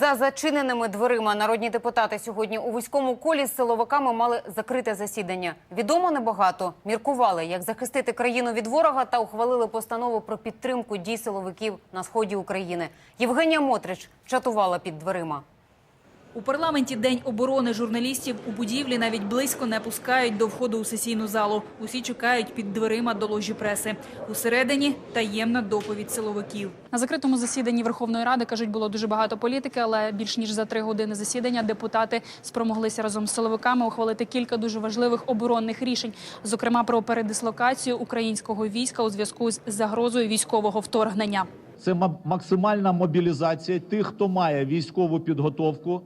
За зачиненими дверима народні депутати сьогодні у вузькому колі з силовиками мали закрите засідання. Відомо небагато. Міркували, як захистити країну від ворога та ухвалили постанову про підтримку дій силовиків на сході України. Євгенія Мотрич чатувала під дверима. У парламенті День оборони журналістів у будівлі навіть близько не пускають до входу у сесійну залу. Усі чекають під дверима до ложі преси. Усередині таємна доповідь силовиків. На закритому засіданні Верховної Ради кажуть, було дуже багато політики, але більш ніж за три години засідання депутати спромоглися разом з силовиками ухвалити кілька дуже важливих оборонних рішень, зокрема про передислокацію українського війська у зв'язку з загрозою військового вторгнення. Це ма- максимальна мобілізація тих, хто має військову підготовку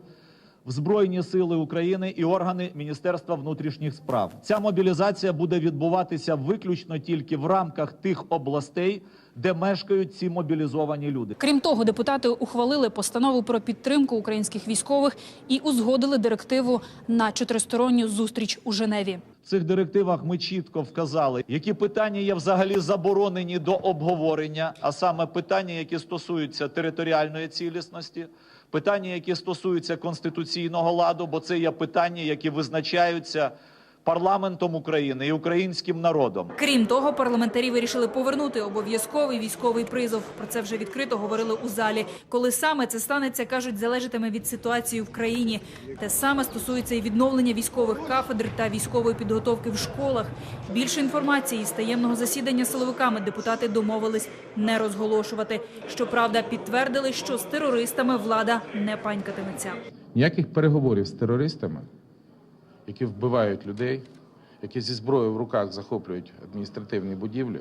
в Збройні Сили України і органи Міністерства внутрішніх справ. Ця мобілізація буде відбуватися виключно тільки в рамках тих областей, де мешкають ці мобілізовані люди. Крім того, депутати ухвалили постанову про підтримку українських військових і узгодили директиву на чотиристоронню зустріч у Женеві. В цих директивах ми чітко вказали, які питання є взагалі заборонені до обговорення, а саме питання, які стосуються територіальної цілісності, питання, які стосуються конституційного ладу, бо це є питання, які визначаються парламентом України і українським народом. Крім того, парламентарі вирішили повернути обов'язковий військовий призов. Про це вже відкрито говорили у залі. Коли саме це станеться, кажуть, залежатиме від ситуації в країні. Те саме стосується і відновлення військових кафедр та військової підготовки в школах. Більше інформації з таємного засідання силовиками депутати домовились не розголошувати. Щоправда, підтвердили, що з терористами влада не панькатиметься. Ніяких переговорів з терористами, які вбивають людей, які зі зброєю в руках захоплюють адміністративні будівлі,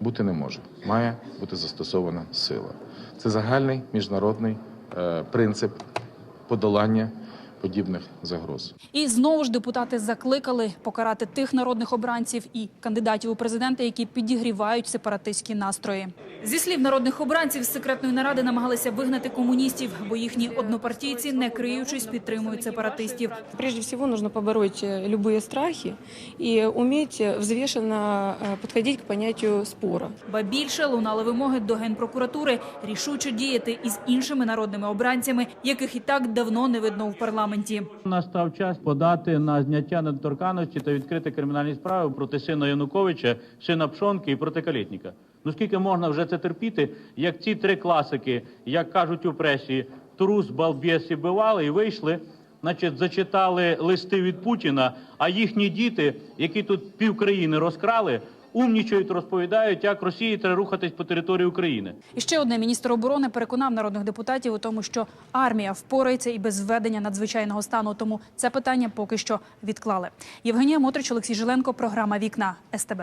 бути не може. Має бути застосована сила. Це загальний міжнародний е, принцип подолання подібних загроз. І знову ж депутати закликали покарати тих народних обранців і кандидатів у президенти, які підігрівають сепаратистські настрої. Зі слів народних обранців з секретної наради намагалися вигнати комуністів, бо їхні однопартійці, не криючись, підтримують сепаратистів. Прежде всего нужно побороть э, любые страхи и уметь э, взвешенно э, подходить к понятию спора. Ба більше лунали вимоги до генпрокуратури рішуче діяти із іншими народними обранцями, яких і так давно не видно в парламенті. Настав час подати на зняття недоторканності та відкрити кримінальні справи проти сина Януковича, сина Пшонки і проти Калітніка. Ну скільки можна вже це терпіти, як ці три класики, як кажуть у пресі, трус, балбєс і бивали і вийшли, значить, зачитали листи від Путіна, а їхні діти, які тут півкраїни розкрали, умнічають, розповідають, як Росії треба рухатись по території України. І ще одне міністр оборони переконав народних депутатів у тому, що армія впорається і без введення надзвичайного стану. Тому це питання поки що відклали. Євгенія Мотрич, Олексій Жиленко, програма Вікна СТБ.